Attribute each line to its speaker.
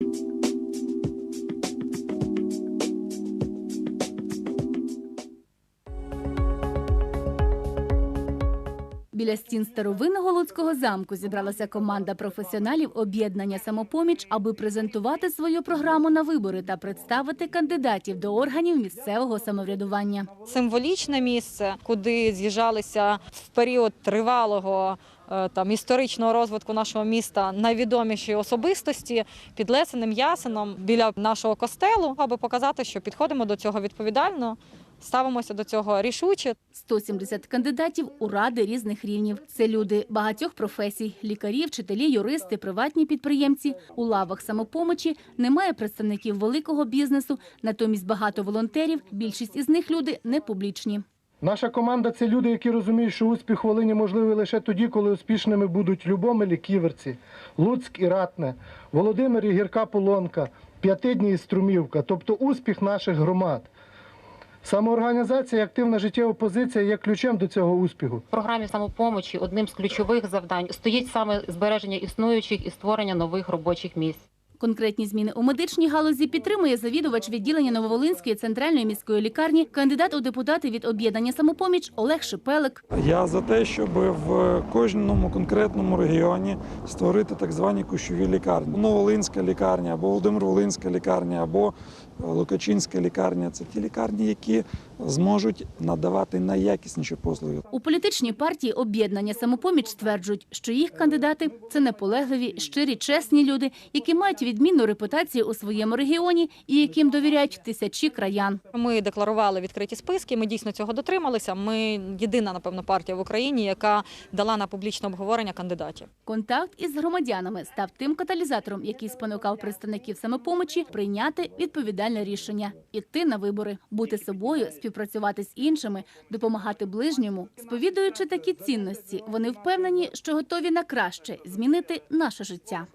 Speaker 1: you Біля стін старовинного Луцького замку зібралася команда професіоналів об'єднання самопоміч, аби презентувати свою програму на вибори та представити кандидатів до органів місцевого самоврядування.
Speaker 2: символічне місце, куди з'їжджалися в період тривалого е, там історичного розвитку нашого міста найвідоміші особистості під Лесеним Ясеном біля нашого костелу, аби показати, що підходимо до цього відповідально, ставимося до цього рішуче.
Speaker 1: 170 кандидатів у ради різних рівнів. Це люди багатьох професій: лікарі, вчителі, юристи, приватні підприємці. У лавах самопомочі немає представників великого бізнесу, натомість багато волонтерів. Більшість із них люди не публічні.
Speaker 3: Наша команда це люди, які розуміють, що успіх Волині можливий лише тоді, коли успішними будуть Любомель і Ківерці, Луцьк і Ратне, Володимир і Гірка Полонка, П'ятидні і Струмівка, тобто успіх наших громад. Самоорганізація і активна життєва позиція є ключем до цього успіху.
Speaker 4: В програмі самопомочі одним з ключових завдань стоїть саме збереження існуючих і створення нових робочих місць.
Speaker 1: Конкретні зміни у медичній галузі підтримує завідувач відділення Нововолинської центральної міської лікарні, кандидат у депутати від об'єднання самопоміч Олег Шипелик.
Speaker 5: Я за те, щоб в кожному конкретному регіоні створити так звані кущові лікарні. Новолинська лікарня, або Володимир-Волинська лікарня, або Лукачинська лікарня це ті лікарні, які зможуть надавати найякісніші послуги.
Speaker 1: У політичній партії об'єднання самопоміч стверджують, що їх кандидати це наполегливі, щирі, чесні люди, які мають відмінну репутацію у своєму регіоні і яким довіряють тисячі краян.
Speaker 2: Ми декларували відкриті списки. Ми дійсно цього дотрималися. Ми єдина, напевно, партія в Україні, яка дала на публічне обговорення кандидатів.
Speaker 1: Контакт із громадянами став тим каталізатором, який спонукав представників самопомочі прийняти відповідальне рішення іти на вибори, бути собою, співпрацювати з іншими, допомагати ближньому. Сповідуючи такі цінності, вони впевнені, що готові на краще змінити наше життя.